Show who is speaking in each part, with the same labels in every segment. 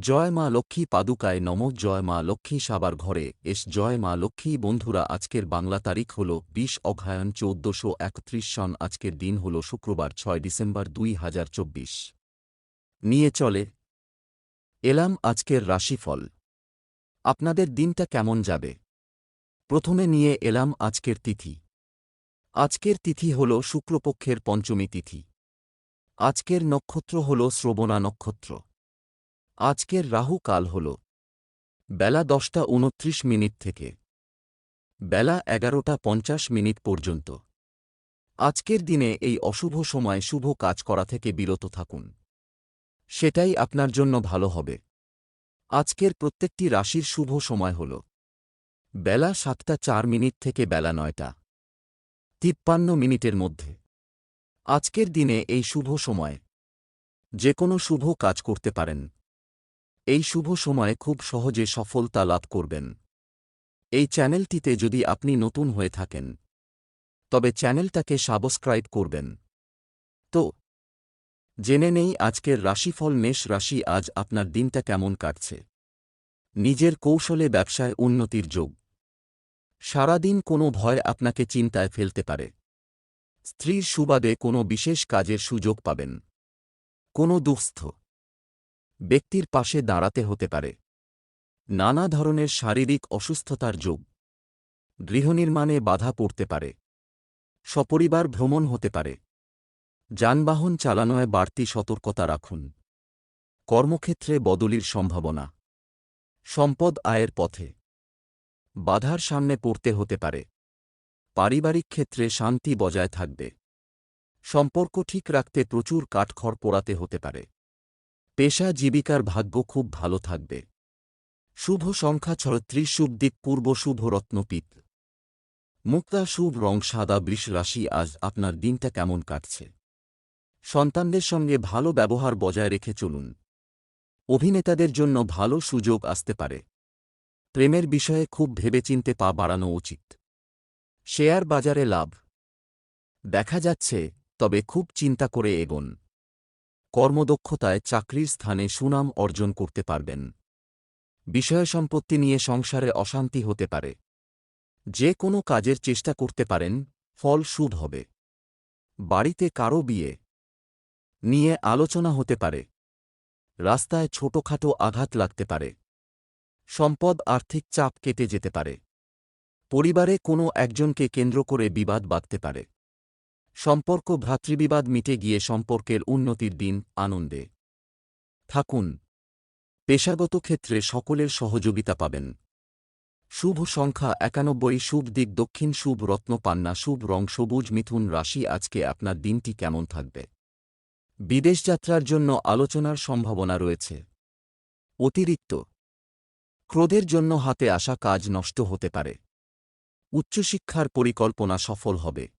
Speaker 1: জয় মা লক্ষ্মী পাদুকায় নম, জয় মা লক্ষ্মী সাবার ঘরে। এস, জয় মা লক্ষ্মী বন্ধুরা, আজকের বাংলা তারিখ হল বিশ অঘায়ন চৌদ্দশো একত্রিশ সন। আজকের দিন হল শুক্রবার, ছয় ডিসেম্বর দুই হাজার চব্বিশ। নিয়ে চলে। এলাম আজকের রাশিফল। আপনাদের দিনটা কেমন যাবে? প্রথমে নিয়ে এলাম আজকের তিথি। আজকের তিথি হল শুক্রপক্ষের পঞ্চমী তিথি। আজকের নক্ষত্র হল শ্রবণা নক্ষত্র। আজকের রাহু কাল হল। বেলা দশটা উনত্রিশ মিনিট থেকে। বেলা এগারোটা পঞ্চাশ মিনিট পর্যন্ত। আজকের দিনে এই অশুভ সময় শুভ কাজ করা থেকে বিরত থাকুন। সেটাই আপনার জন্য ভালো হবে। আজকের প্রত্যেকটি রাশির শুভ সময় হল। বেলা সাতটা চার মিনিট থেকে বেলা নয়টা। তিপ্পান্ন মিনিটের মধ্যে। আজকের দিনে এই শুভ সময়। যে কোনো শুভ কাজ করতে পারেন। এই শুভ সময়ে খুব সহজে সফলতা লাভ করবেন। এই চ্যানেলটিতে যদি আপনি নতুন হয়ে থাকেন, তবে চ্যানেলটাকে সাবস্ক্রাইব করবেন। তো, জেনে নেই আজকের রাশিফল মেষ রাশি আজ আপনার দিনটা কেমন কাটছে। নিজের কৌশলে ব্যবসায় উন্নতির যোগ। সারাদিন কোনো ভয় আপনাকে চিন্তায় ফেলতে পারে। স্ত্রীর সুবাদে কোনো বিশেষ কাজের সুযোগ পাবেন। কোনো দুঃস্থ। ব্যক্তির পাশে দাঁড়াতে হতে পারে। নানা ধরনের শারীরিক অসুস্থতার যোগ। গৃহনির্মাণে বাধা পড়তে পারে। সপরিবার ভ্রমণ হতে পারে। যানবাহন চালানোয় বাড়তি সতর্কতা রাখুন। কর্মক্ষেত্রে বদলির সম্ভাবনা। সম্পদ আয়ের পথে। বাধার সামনে পড়তে হতে পারে। পারিবারিক ক্ষেত্রে শান্তি বজায় থাকবে। সম্পর্ক ঠিক রাখতে প্রচুর কাঠখড় পোড়াতে হতে পারে। পেশা জীবিকার ভাগ্য খুব ভালো থাকবে। শুভ সংখ্যা ছত্রিশ শুভ দিক পূর্ব, শুভ রত্নপিত মুক্তা, শুভ রং সাদা, বৃষ রাশি, আজ আপনার দিনটা কেমন কাটছে? সন্তানদের সঙ্গে ভালো ব্যবহার বজায় রেখে চলুন। অভিনেতাদের জন্য ভালো সুযোগ আসতে পারে। প্রেমের বিষয়ে খুব ভেবেচিন্তে পা বাড়ানো উচিত। শেয়ার বাজারে লাভ। দেখা যাচ্ছে, তবে খুব চিন্তা করে এগোন। কর্মদক্ষতায় চাকরির স্থানে সুনাম অর্জন করতে পারবেন। বিষয় সম্পত্তি নিয়ে সংসারে অশান্তি হতে পারে। যে কোনো কাজের চেষ্টা করতে পারেন, ফল শুভ হবে। বাড়িতে কারও বিয়ে নিয়ে আলোচনা হতে পারে। রাস্তায় ছোটখাটো আঘাত লাগতে পারে। সম্পদ আর্থিক চাপ কেটে যেতে পারে। পরিবারে কোনো একজনকে কেন্দ্র করে বিবাদ বাঁধতে পারে। সম্পর্ক ভ্রাতৃবিবাদ মিটে গিয়ে সম্পর্কের উন্নতির দিন, আনন্দে। থাকুন। পেশাগত ক্ষেত্রে সকলের সহযোগিতা পাবেন। শুভ সংখ্যা একানব্বই, শুভ দিক দক্ষিণ, শুভ রত্ন পান্না, শুভ রং সবুজ, মিথুন রাশি, আজকে আপনার দিনটি কেমন থাকবে? বিদেশ যাত্রার জন্য আলোচনার সম্ভাবনা রয়েছে। অতিরিক্ত। ক্রোধের জন্য হাতে আসা কাজ নষ্ট হতে পারে। উচ্চশিক্ষার পরিকল্পনা সফল হবে।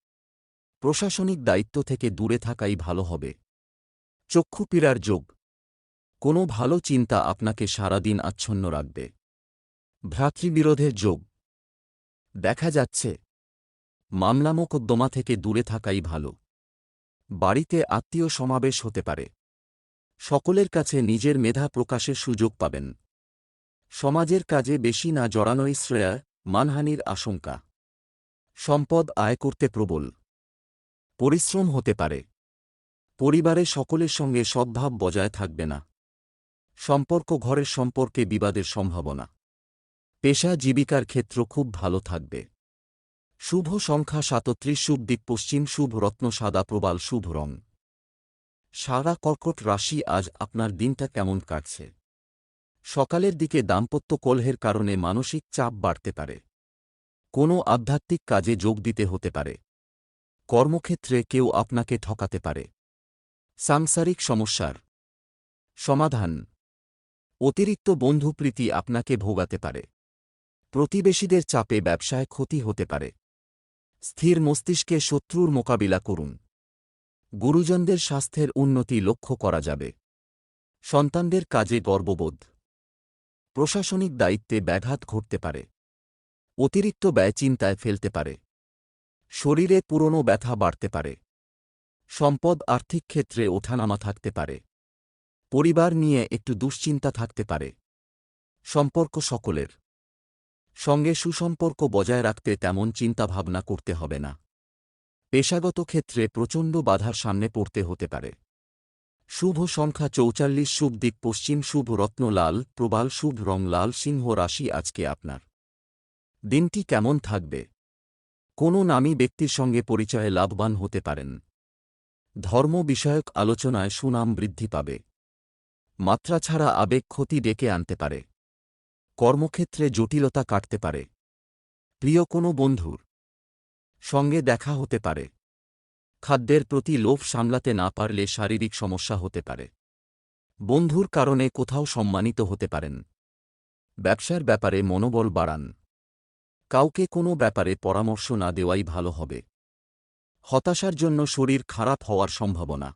Speaker 1: প্রশাসনিক দায়িত্ব থেকে দূরে থাকাই ভালো হবে। চক্ষু পীড়ার যোগ। কোনো ভালো চিন্তা আপনাকে সারাদিন আচ্ছন্ন রাখবে। ভ্রাতৃবিরোধের যোগ। দেখা যাচ্ছে, মামলা মোকদ্দমা থেকে দূরে থাকাই ভালো। বাড়িতে আত্মীয় সমাবেশ হতে পারে। সকলের কাছে নিজের মেধা প্রকাশের সুযোগ পাবেন। সমাজের কাজে বেশি না জড়ানোই শ্রেয়া মানহানির আশঙ্কা। সম্পদ আয় করতে প্রবল। পরিশ্রম হতে পারে। পরিবারে সকলের সঙ্গে সদ্ভাব বজায় থাকবে না। সম্পর্ক ঘরের সম্পর্কে বিবাদের সম্ভাবনা। পেশা জীবিকার ক্ষেত্র খুব ভালো থাকবে। শুভ সংখ্যা সাতত্রিশ, শুভ দিক পশ্চিম, শুভ রত্ন সাদা, প্রবাল, শুভ রং। সারা কর্কট রাশি আজ আপনার দিনটা কেমন কাটছে। সকালের দিকে দাম্পত্য কলহের কারণে মানসিক চাপ বাড়তে পারে। কোনো আধ্যাত্মিক কাজে যোগ দিতে হতে পারে। কর্মক্ষেত্রে কেউ আপনাকে ঠকাতে পারে। সাংসারিক সমস্যার সমাধান। অতিরিক্ত বন্ধুপ্রীতি আপনাকে ভোগাতে পারে। প্রতিবেশীদের চাপে ব্যবসায় ক্ষতি হতে পারে। স্থির মস্তিষ্কে শত্রুর মোকাবিলা করুন। গুরুজনদের স্বাস্থ্যের উন্নতি লক্ষ্য করা যাবে। সন্তানদের কাজে গর্ববোধ। প্রশাসনিক দায়িত্বে ব্যাঘাত ঘটতে পারে। অতিরিক্ত ব্যয় চিন্তায় ফেলতে পারে। শরীরে পুরনো ব্যথা বাড়তে পারে। সম্পদ আর্থিক ক্ষেত্রে ওঠানামা থাকতে পারে। পরিবার নিয়ে একটু দুশ্চিন্তা থাকতে পারে। সম্পর্ক সকলের। সঙ্গে সুসম্পর্ক বজায় রাখতে তেমন চিন্তাভাবনা করতে হবে না। পেশাগত ক্ষেত্রে প্রচণ্ড বাধার সামনে পড়তে হতে পারে। শুভ সংখ্যা চৌচাল্লিশ শুভ দিক পশ্চিম শুভ রত্ন লাল, প্রবাল শুভ রং লাল, সিংহ রাশি আজকে আপনার। দিনটি কেমন থাকবে? কোনো নামী ব্যক্তির সঙ্গে পরিচয়ে লাভবান হতে পারেন। ধর্ম বিষয়ক আলোচনায় সুনাম বৃদ্ধি পাবে। মাত্রা ছাড়া আবেগ ক্ষতি ডেকে আনতে পারে। কর্মক্ষেত্রে জটিলতা কাটতে পারে। প্রিয় কোনো বন্ধুর সঙ্গে দেখা হতে পারে। খাদ্যের প্রতি লোভ সামলাতে না পারলে শারীরিক সমস্যা হতে পারে। বন্ধুর কারণে কোথাও সম্মানিত হতে পারেন। ব্যবসার ব্যাপারে মনোবল বাড়ান। কাউকে কোনো ব্যাপারে পরামর্শ না দেওয়াই ভালো হবে। হতাশার জন্য শরীর খারাপ হওয়ার সম্ভাবনা।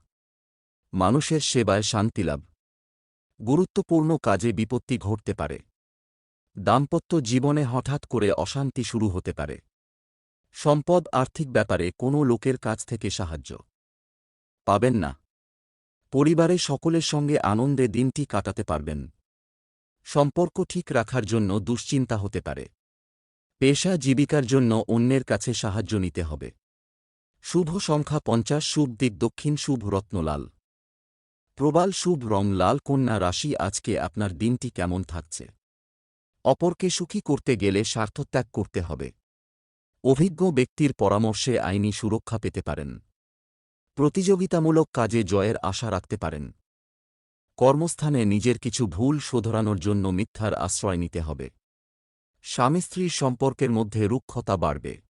Speaker 1: মানুষের সেবায় শান্তিলাভ গুরুত্বপূর্ণ কাজে বিপত্তি ঘটতে পারে। দাম্পত্য জীবনে হঠাৎ করে অশান্তি শুরু হতে পারে। সম্পদ আর্থিক ব্যাপারে কোনো লোকের কাছ থেকে সাহায্য। পাবেন না। পরিবারে সকলের সঙ্গে আনন্দে দিনটি কাটাতে পারবেন। সম্পর্ক ঠিক রাখার জন্য দুশ্চিন্তা হতে পারে। পেশা জীবিকার জন্য অন্যের কাছে সাহায্য নিতে হবে। শুভ সংখ্যা পঞ্চাশ, শুভ দিক দক্ষিণ, শুভ রত্নলাল প্রবাল, শুভ রং লাল, কন্যা রাশি, আজকে আপনার দিনটি কেমন থাকছে? অপরকে সুখী করতে গেলে স্বার্থত্যাগ করতে হবে। অভিজ্ঞ ব্যক্তির পরামর্শে আইনি সুরক্ষা পেতে পারেন। প্রতিযোগিতামূলক কাজে জয়ের আশা রাখতে পারেন। কর্মস্থানে নিজের কিছু ভুল শোধরানোর জন্য মিথ্যার আশ্রয় নিতে হবে। স্বামী স্ত্রীর সম্পর্কের মধ্যে রুক্ষতা বাড়বে।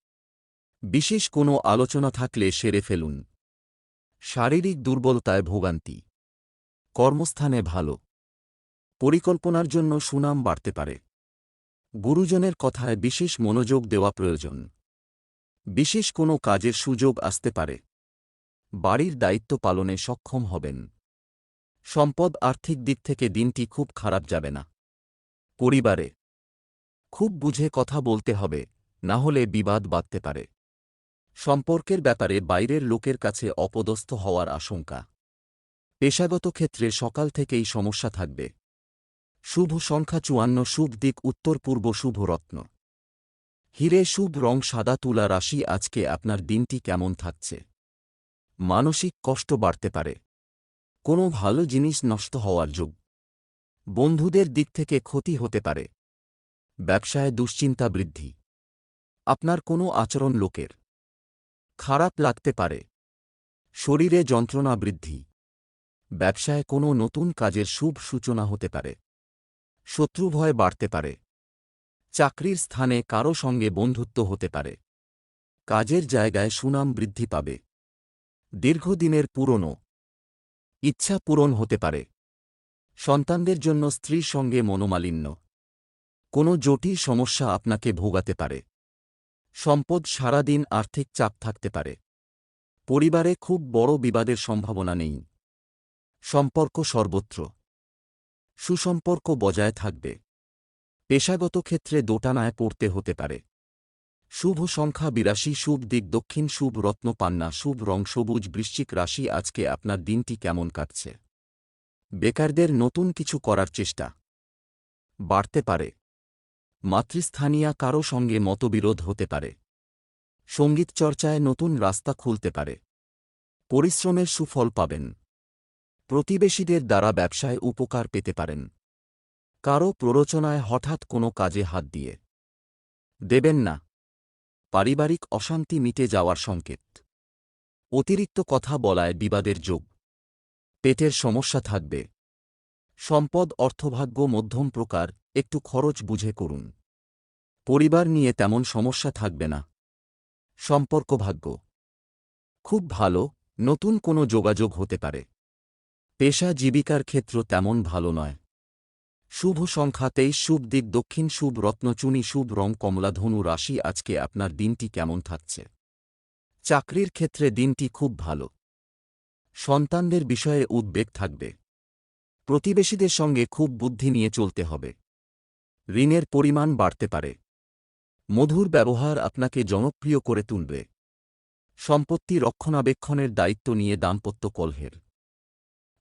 Speaker 1: বিশেষ কোনো আলোচনা থাকলে সেরে ফেলুন। শারীরিক দুর্বলতায় ভোগান্তি। কর্মস্থানে ভালো। পরিকল্পনার জন্য সুনাম বাড়তে পারে। গুরুজনের কথায় বিশেষ মনোযোগ দেওয়া প্রয়োজন। বিশেষ কোনো কাজের সুযোগ আসতে পারে। বাড়ির দায়িত্ব পালনে সক্ষম হবেন। সম্পদ আর্থিক দিক থেকে দিনটি খুব খারাপ যাবে না। পরিবারে খুব বুঝে কথা বলতে হবে, না হলে বিবাদ বাঁধতে পারে। সম্পর্কের ব্যাপারে বাইরের লোকের কাছে অপদস্থ হওয়ার আশঙ্কা। পেশাগত ক্ষেত্রে সকাল থেকেই সমস্যা থাকবে। শুভ সংখ্যা চুয়ান্ন, শুভ দিক উত্তর পূর্ব, শুভ রত্ন। হিরে শুভ রং সাদা, তুলা রাশি, আজকে আপনার দিনটি কেমন থাকছে? মানসিক কষ্ট বাড়তে পারে। কোনো ভালো জিনিস নষ্ট হওয়ার যোগ। বন্ধুদের দিক থেকে ক্ষতি হতে পারে। ব্যবসায় দুশ্চিন্তা বৃদ্ধি। আপনার কোনো আচরণ লোকের। খারাপ লাগতে পারে। শরীরে যন্ত্রণা বৃদ্ধি। ব্যবসায় কোনো নতুন কাজের শুভ সূচনা হতে পারে। শত্রুভয় বাড়তে পারে। চাকরির স্থানে কারও সঙ্গে বন্ধুত্ব হতে পারে। কাজের জায়গায় সুনাম বৃদ্ধি পাবে। দীর্ঘদিনের পুরনো। ইচ্ছা পূরণ হতে পারে। সন্তানদের জন্য স্ত্রীর সঙ্গে মনোমালিন্য। কোনো জটিল সমস্যা আপনাকে ভোগাতে পারে। সম্পদ সারাদিন আর্থিক চাপ থাকতে পারে। পরিবারে খুব বড় বিবাদের সম্ভাবনা নেই। সম্পর্ক সর্বত্র। সুসম্পর্ক বজায় থাকবে। পেশাগত ক্ষেত্রে দোটানায় পড়তে হতে পারে। শুভ সংখ্যা বিরাশি, শুভ দিক দক্ষিণ, শুভ রত্ন পান্না, শুভ রং সবুজ, বৃশ্চিক রাশি আজকে আপনার দিনটি কেমন কাটছে। বেকারদের নতুন কিছু করার চেষ্টা। বাড়তে পারে। মাতৃস্থানীয়া কারও সঙ্গে মতবিরোধ হতে পারে। সংগীত চর্চায় নতুন রাস্তা খুলতে পারে। পরিশ্রমের সুফল পাবেন। প্রতিবেশীদের দ্বারা ব্যবসায় উপকার পেতে পারেন। কারও প্ররোচনায় হঠাৎ কোনো কাজে হাত দিয়ে। দেবেন না। পারিবারিক অশান্তি মিটে যাওয়ার সংকেত। অতিরিক্ত কথা বলায় বিবাদের যোগ। পেটের সমস্যা থাকবে। সম্পদ অর্থভাগ্য মধ্যম প্রকার একটু খরচ বুঝে করুন। পরিবার নিয়ে তেমন সমস্যা থাকবে না। সম্পর্ক ভাগ্য। খুব ভালো, নতুন কোনো যোগাযোগ হতে পারে। পেশা জীবিকার ক্ষেত্র তেমন ভালো নয়। শুভ সংখ্যা তেইশ, শুভ দিক দক্ষিণ, শুভ রত্নচুনি শুভ রং কমলাধনু রাশি, আজকে আপনার দিনটি কেমন থাকছে? চাকরির ক্ষেত্রে দিনটি খুব ভালো। সন্তানদের বিষয়ে উদ্বেগ থাকবে। প্রতিবেশীদের সঙ্গে খুব বুদ্ধি নিয়ে চলতে হবে। ঋণের পরিমাণ বাড়তে পারে। মধুর ব্যবহার আপনাকে জনপ্রিয় করে তুলবে। সম্পত্তি রক্ষণাবেক্ষণের দায়িত্ব নিয়ে দাম্পত্য কলহের।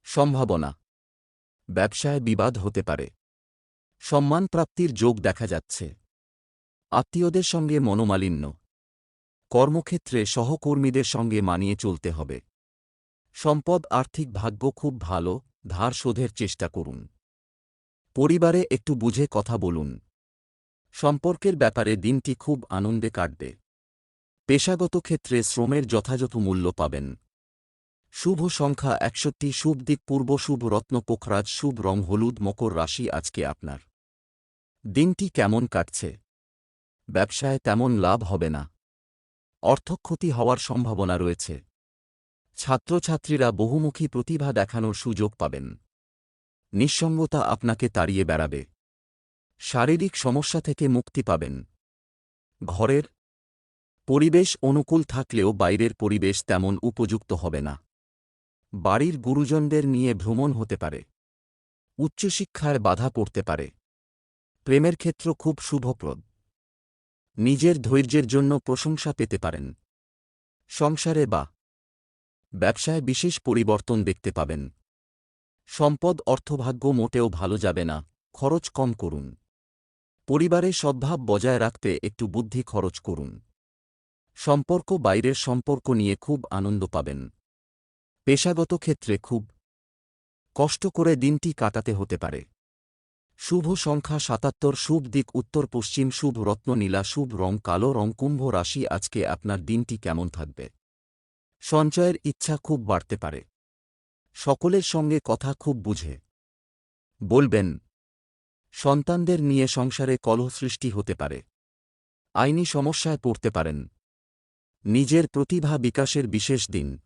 Speaker 1: সম্ভাবনা। ব্যবসায় বিবাদ হতে পারে। সম্মান প্রাপ্তির যোগ দেখা যাচ্ছে। আত্মীয়দের সঙ্গে মনোমালিন্য। কর্মক্ষেত্রে সহকর্মীদের সঙ্গে মানিয়ে চলতে হবে। সম্পদ আর্থিক ভাগ্য খুব ভালো, ধার শোধের চেষ্টা করুন। পরিবারে একটু বুঝে কথা বলুন। সম্পর্কের ব্যাপারে দিনটি খুব আনন্দে কাটবে। পেশাগত ক্ষেত্রে শ্রমের যথাযথ মূল্য পাবেন। শুভ সংখ্যা একষট্টি, শুভ দিক পূর্ব, শুভ রত্ন, পোখরাজ, শুভ রং, হলুদ, মকর রাশি আজকে আপনার। দিনটি কেমন কাটছে? ব্যবসায় তেমন লাভ হবে না। অর্থক্ষতি হওয়ার সম্ভাবনা রয়েছে। ছাত্রছাত্রীরা বহুমুখী প্রতিভা দেখানোর সুযোগ পাবেন। নিঃসঙ্গতা আপনাকে তাড়িয়ে বেড়াবে। শারীরিক সমস্যা থেকে মুক্তি পাবেন। ঘরের পরিবেশ অনুকূল থাকলেও বাইরের পরিবেশ তেমন উপযুক্ত হবে না। বাড়ির গুরুজনদের নিয়ে ভ্রমণ হতে পারে। উচ্চশিক্ষায় বাধা পড়তে পারে। প্রেমের ক্ষেত্র খুব শুভপ্রদ। নিজের ধৈর্যের জন্য প্রশংসা পেতে পারেন। সংসারে বা ব্যবসায় বিশেষ পরিবর্তন দেখতে পাবেন। সম্পদ অর্থভাগ্য মোটেও ভালো যাবে না, খরচ কম করুন। পরিবারে সদ্ভাব বজায় রাখতে একটু বুদ্ধি খরচ করুন। সম্পর্ক বাইরের সম্পর্ক নিয়ে খুব আনন্দ পাবেন। পেশাগত ক্ষেত্রে খুব কষ্ট করে দিনটি কাটাতে হতে পারে। শুভ সংখ্যা সাতাত্তর, শুভ দিক উত্তর পশ্চিম, শুভ রত্ন নীলা, শুভ রং কালো, রং কুম্ভ রাশি, আজকে আপনার দিনটি কেমন থাকবে? সঞ্চয়ের ইচ্ছা খুব বাড়তে পারে। সকলের সঙ্গে কথা খুব বুঝে। বলবেন, সন্তানদের নিয়ে সংসারে কলহ সৃষ্টি হতে পারে। আইনি সমস্যায় পড়তে পারেন। নিজের প্রতিভা বিকাশের বিশেষ দিন।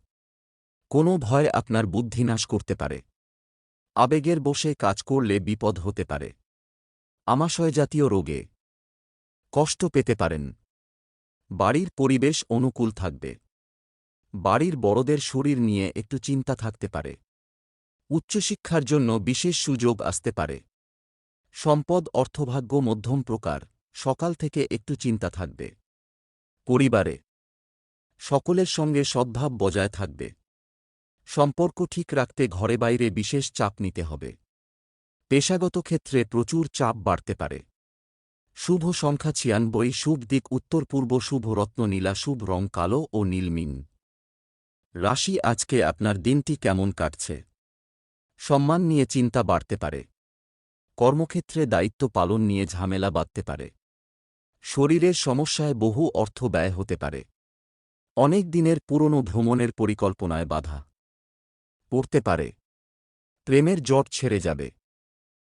Speaker 1: কোনো ভয় আপনার বুদ্ধি নাশ করতে পারে। আবেগের বসে কাজ করলে বিপদ হতে পারে। আমাশয় জাতীয় রোগে কষ্ট পেতে পারেন। বাড়ির পরিবেশ অনুকূল থাকবে। বাড়ির বড়দের শরীর নিয়ে একটু চিন্তা থাকতে পারে। উচ্চশিক্ষার জন্য বিশেষ সুযোগ আসতে পারে। সম্পদ, অর্থভাগ্য, মধ্যম প্রকার, সকাল থেকে একটু চিন্তা থাকবে। পরিবারে সকলের সঙ্গে সদ্ভাব বজায় থাকবে। সম্পর্ক ঠিক রাখতে ঘরে বাইরে বিশেষ চাপ নিতে হবে। পেশাগত ক্ষেত্রে প্রচুর চাপ বাড়তে পারে। শুভ সংখ্যা ছিয়ানব্বই, শুভ দিক উত্তর পূর্ব, শুভ রত্ন নীলা, শুভ রং কালো ও নীলমিন। রাশি আজকে আপনার দিনটি কেমন কাটছে? সম্মান নিয়ে চিন্তা বাড়তে পারে। কর্মক্ষেত্রে দায়িত্ব পালন নিয়ে ঝামেলা বাঁধতে পারে। শরীরের সমস্যায় বহু অর্থ ব্যয় হতে পারে। অনেক দিনের পুরনো ভ্রমণের পরিকল্পনায় বাধা পড়তে পারে। প্রেমের জট ছেড়ে যাবে।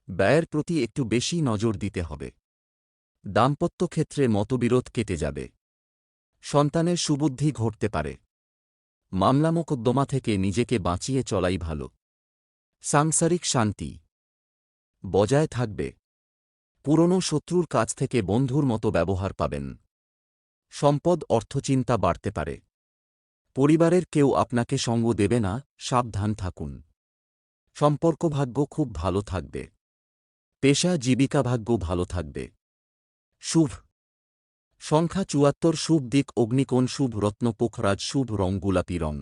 Speaker 1: ব্যয়ের প্রতি একটু বেশি নজর দিতে হবে। দাম্পত্য ক্ষেত্রে মতবিরোধ কেটে যাবে। সন্তানের সুবুদ্ধি ঘটতে পারে। মামলা মোকদ্দমা থেকে নিজেকে বাঁচিয়ে চলাই ভালো। সাংসারিক শান্তি। বজায় থাকবে। পুরনো শত্রুর কাছ থেকে বন্ধুর মতো ব্যবহার পাবেন। সম্পদ অর্থচিন্তা বাড়তে পারে। পরিবারের কেউ আপনাকে সঙ্গ দেবে না, সাবধান থাকুন। সম্পর্ক ভাগ্য খুব ভালো থাকবে। পেশা জীবিকা ভাগ্য ভালো থাকবে। শুভ সংখ্যা চুয়াত্তর শুভ দিক অগ্নিকোণ শুভ রত্নপোখরাজ শুভ রং গোলাপি রং।